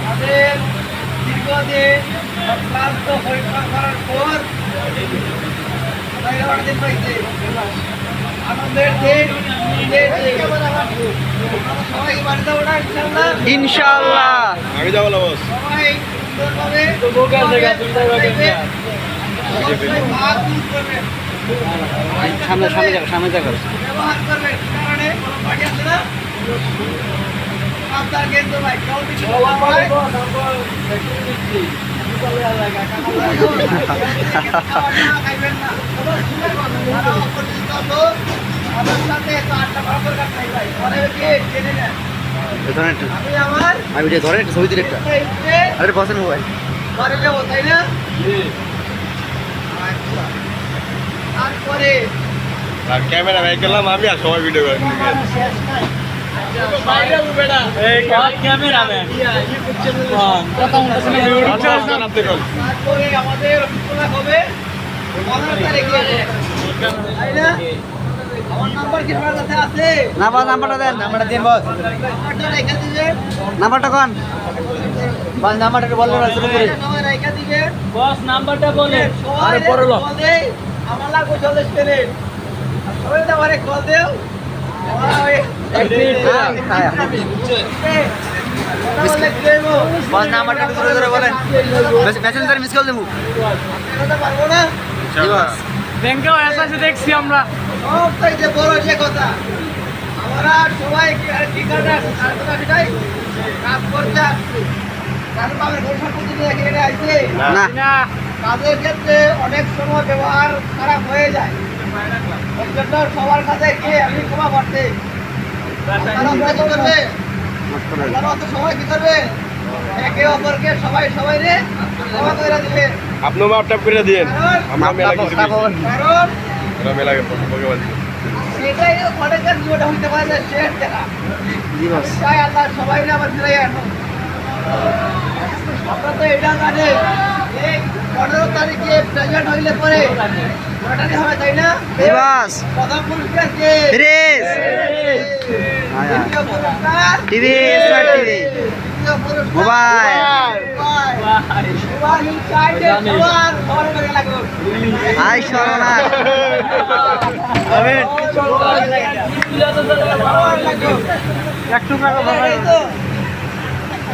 আমাদের দীর্ঘদিন ক্লান্ত পরিশ্রম করার পর দিন পাইছে আনন্দের দিন ঈদের দিন। আমরা সবাই বাড়িতে ইনশাল্লাহ আমি যাব না বস সবাই সুন্দরভাবে সবাই ভাগ দূর করবেন। সামনে সামনে যাও সামনে একটু। আমি ধরেন একটা ছবি দিলে একটা। আরে বসেন মোবাইল। ঘরে যাব তাই না। তারপরে আর ক্যামেরা ব্যাক করলাম আমি আর সবাই ভিডিও করে মতো আপনি কোন তারপরে আমাদের হবে। নাম্বার নাম্বারটা দেন নাম্বারটা দিন বস। নাম্বারটা কোন? বস নাম্বারটা শুরু করে। বস বলে আরে দেই আমার লাগবে চল্লিশ মিনিট আর সবাই তো আমারে কল দেও হ্যাঁ, হ্যাঁ। নাম্বারটা বলেন মিস কল দেবো পারব না ব্যাংকেও এসে দেখছি আমরা বড় যে কথা আমরা সবাই ঠিকানা সেটাই কাজ করতে আসছি কারণ আসছে না কাজের ক্ষেত্রে অনেক সময় ব্যবহার খারাপ হয়ে যায়। ওই জন্য সবার কাছে গিয়ে আমি ক্ষমা করতে কি করবে করবে একে অপরকে সবাই সবাই রে ক্ষমা করে দিবে আপনি মাপ টাপ করে দিয়েন। আমরা মেলা কিছু কারণ আমরা মেলা ভগবান সেটাই অনেকের জীবনে হইতে পারে শেষ দেখা। তাই আল্লাহ সবাই না ফিরে আনো। আপনারা তো এটা জানে পনেরো তারিখে প্রেজেন্ট হইলে পরে লটারি হবে তাই না? জি বস প্রথম পুরস্কার কে fresh TV smart TV. Mobile. I Amin একটু টাকা এই তো আমরা সবাই খেলে একসাথে করব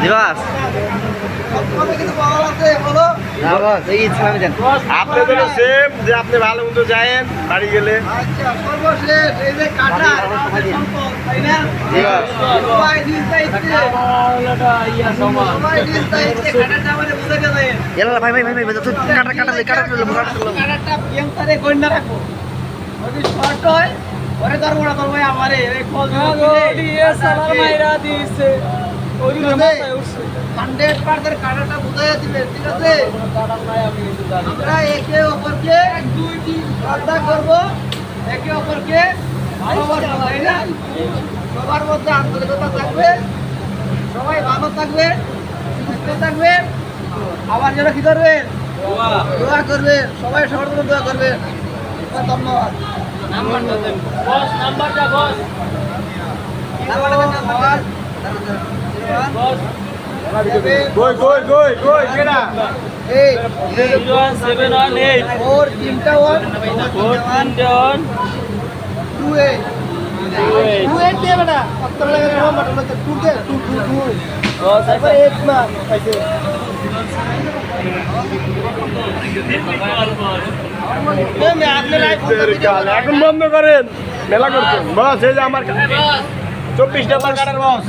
কোনটা করব আমার প্রাইস খারাপ তো তাই না জি বস সবসময় কিন্তু বলা আছে বলো না বস এই ইসলামী দেন। আপনি তো সেম যে আপনি ভালো মতো যায়েন বাড়ি গেলে। আচ্ছা ভাই ভাই ভাই ভাই কাটা কাটা কাটা কাটা গণ্য রাখো। যদি শর্ট হয় পরে ধরবো না ধরবো আমারে। এই ফল হান্ড্রেড পার্সেন্ট কাটাটা বুঝাই দিবে ঠিক আছে? আমরা একে অপরকে শ্রদ্ধা করব। একে অপরকে সবার মধ্যে আন্তরিকতা থাকবে। সবাই ভালো থাকবে সুস্থ থাকবে। আবার যেন কি করবে? দোয়া। করবে। সবাই সবার জন্য দোয়া করবে। ধন্যবাদ। বস নাম্বারটা বস নাম্বার বস কই কই কই কই কেডা eight zero one seven one eight four তিনটা ওয়ান ফোর তিনটে one two eight two eight two eight দিয়ে বেটা সত্তর লাগে নম্বর টু দে টু টু টু বস তারপর এইট না পাইছে এখন বন্ধ করেন। মেলা করছেন। বস এই যে আমার চব্বিশ টাকা কাটার বস।